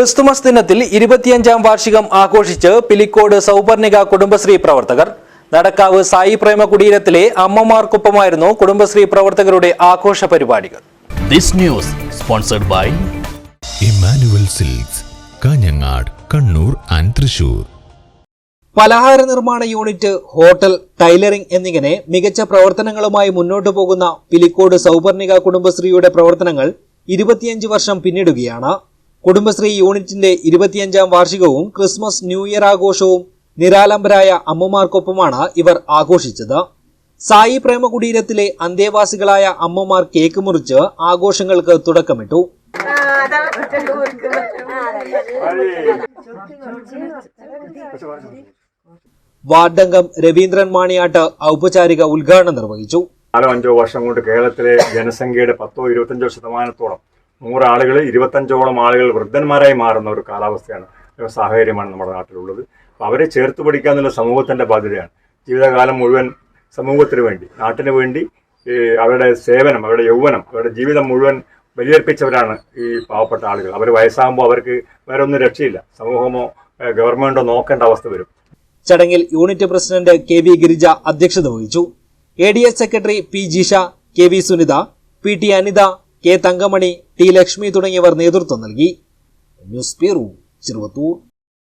Christmas ദിനത്തിൽ ഇരുപത്തിയഞ്ചാം വാർഷികം ആഘോഷിച്ച് പിലിക്കോട് സൗപർണിക കുടുംബശ്രീ പ്രവർത്തകർ നടക്കാവ് സായി പ്രേമ കുടീരത്തിലെ അമ്മമാർക്കൊപ്പമായിരുന്നു കുടുംബശ്രീ പ്രവർത്തകരുടെ ആഘോഷ പരിപാടികൾ. This news sponsored by Emmanuel silks Kanhangad Kannur and Thrissur. പലഹാര നിർമ്മാണ യൂണിറ്റ് ഹോട്ടൽ ടൈലറിംഗ് എന്നിങ്ങനെ മികച്ച പ്രവർത്തനങ്ങളുമായി മുന്നോട്ടു പോകുന്ന പിലിക്കോട് സൗപർണിക കുടുംബശ്രീയുടെ പ്രവർത്തനങ്ങൾ ഇരുപത്തിയഞ്ച് വർഷം പിന്നിടുകയാണ്. കുടുംബശ്രീ യൂണിറ്റിന്റെ ഇരുപത്തിയഞ്ചാം വാർഷികവും ക്രിസ്മസ് ന്യൂ ഇയർ ആഘോഷവും നിരാലംബരായ അമ്മമാർക്കൊപ്പമാണ് ഇവർ ആഘോഷിച്ചത്. സായി പ്രേമകുടീരത്തിലെ അന്തേവാസികളായ അമ്മമാർ കേക്ക് മുറിച്ച് ആഘോഷങ്ങൾക്ക് തുടക്കമിട്ടു. വാർഡംഗം രവീന്ദ്രൻ മാണിയാട്ട് ഔപചാരിക ഉദ്ഘാടനം നിർവഹിച്ചു. നാലോ അഞ്ചോ വർഷം കൊണ്ട് കേരളത്തിലെ ജനസംഖ്യയുടെ പത്തോ ഇരുപത്തഞ്ചോ ശതമാനത്തോളം നൂറ് ആളുകൾ ഇരുപത്തഞ്ചോളം ആളുകൾ വൃദ്ധന്മാരായി മാറുന്ന ഒരു കാലാവസ്ഥയാണ് സാഹചര്യമാണ് നമ്മുടെ നാട്ടിലുള്ളത്. അവരെ ചേർത്ത് പഠിക്കുക എന്നുള്ള സമൂഹത്തിന്റെ ബാധ്യതയാണ്. ജീവിതകാലം മുഴുവൻ സമൂഹത്തിന് വേണ്ടി നാട്ടിന് വേണ്ടി അവരുടെ സേവനം അവരുടെ യൗവനം അവരുടെ ജീവിതം മുഴുവൻ ബലിയർപ്പിച്ചവരാണ് ഈ പാവപ്പെട്ട ആളുകൾ. അവർ വയസ്സാകുമ്പോൾ അവർക്ക് വേറെ ഒന്നും രക്ഷയില്ല. സമൂഹമോ ഗവൺമെന്റോ നോക്കേണ്ട അവസ്ഥ വരും. ചടങ്ങിൽ unit president K V Girija അധ്യക്ഷത വഹിച്ചു. A D S secretary P Jisha K V Sunitha P T Anitha K Thankamani T Lakshmi തുടങ്ങിയവർ നേതൃത്വം നൽകി. News bureau Cheruvathur